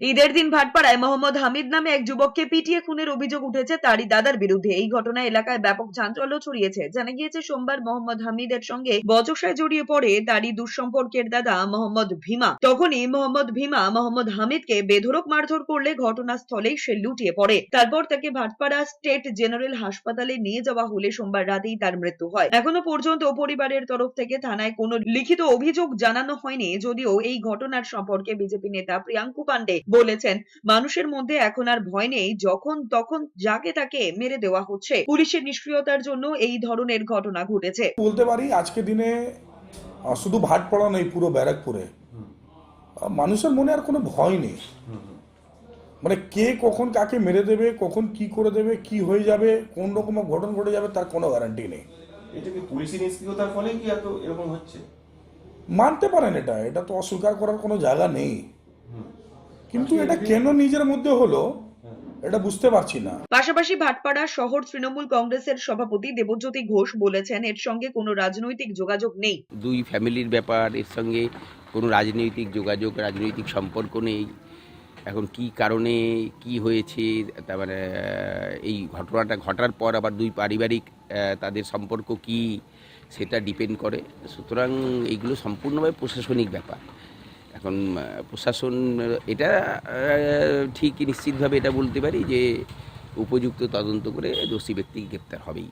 ঈদের দিন ভাটপাড়ায় মোহাম্মদ হামিদ নামে এক যুবককে পিটিয়ে খুনের অভিযোগ উঠেছে তারই দাদার বিরুদ্ধে। এই ঘটনায় এলাকায় ব্যাপক চাঞ্চল্য ছড়িয়েছে। জানা গিয়েছে, সোমবার মোহাম্মদ হামিদের সঙ্গে বচসায় জড়িয়ে পড়ে তারই দুঃসম্পর্কের দাদা মোহাম্মদ ভীমা। তখনই মোহাম্মদ ভীমা মোহাম্মদ হামিদকে বেধড়ক মারধর করলে ঘটনাস্থলেই সে লুটিয়ে পড়ে। তারপর তাকে ভাটপাড়া স্টেট জেনারেল হাসপাতালে নিয়ে যাওয়া হলে সোমবার রাতেই তার মৃত্যু হয়। এখনও পর্যন্ত পরিবারের তরফ থেকে থানায় কোনো লিখিত অভিযোগ জানানো হয়নি। যদিও এই ঘটনার সম্পর্কে বিজেপি নেতা প্রিয়াঙ্কু পান্ডে বলেছেন। মানুষের মধ্যে এখন আর ভয় নেই যখন তখন যাকে তাকে মেরে দেওয়া হচ্ছে। পুলিশের নিষ্ক্রিয়তার জন্য এই ধরনের ঘটনা ঘটেছে। বলতে পারি আজকে দিনে শুধু ভাটপড়া নেই পুরো ব্যারাকপুরে মানুষের মনে আর কোনো ভয় নেই। মানে কে কখন কাকে মেরে দেবে কখন কি করে দেবে কি হয়ে যাবে কোন রকম ঘটনা ঘটে যাবে তার কোনো গ্যারান্টি নেই। এটা কি পুলিশি নিষ্ক্রিয়তার ফলে কি এত এরকম হচ্ছে? মানতে পারেন এটা। এটা তো অস্বীকার করার কোনো জায়গা নেই। কিন্তু এটা কেন নিজের মধ্যে হলো এটা বুঝতে পারছি না। পাশাপাশি ভাটপাড়া শহর তৃণমূল কংগ্রেসের সভাপতি দেবজ্যোতি ঘোষ বলেছেন এর সঙ্গে কোনো রাজনৈতিক যোগাযোগ নেই। দুই ফ্যামিলির ব্যাপার এর সঙ্গে কোনো রাজনৈতিক যোগাযোগ রাজনৈতিক সম্পর্ক নেই। এখন কি কারণে কি হয়েছে তার মানে এই ঘটনাটা ঘটার পর আবার দুই পারিবারিক তাদের সম্পর্ক কি সেটা ডিপেন্ড করে। সুতরাং এইগুলো সম্পূর্ণভাবে প্রশাসনিক ব্যাপার। এখন প্রশাসন, এটা ঠিক নিশ্চিতভাবে এটা বলতে পারি যে, উপযুক্ত তদন্ত করে দোষী ব্যক্তি গ্রেপ্তার হবেই।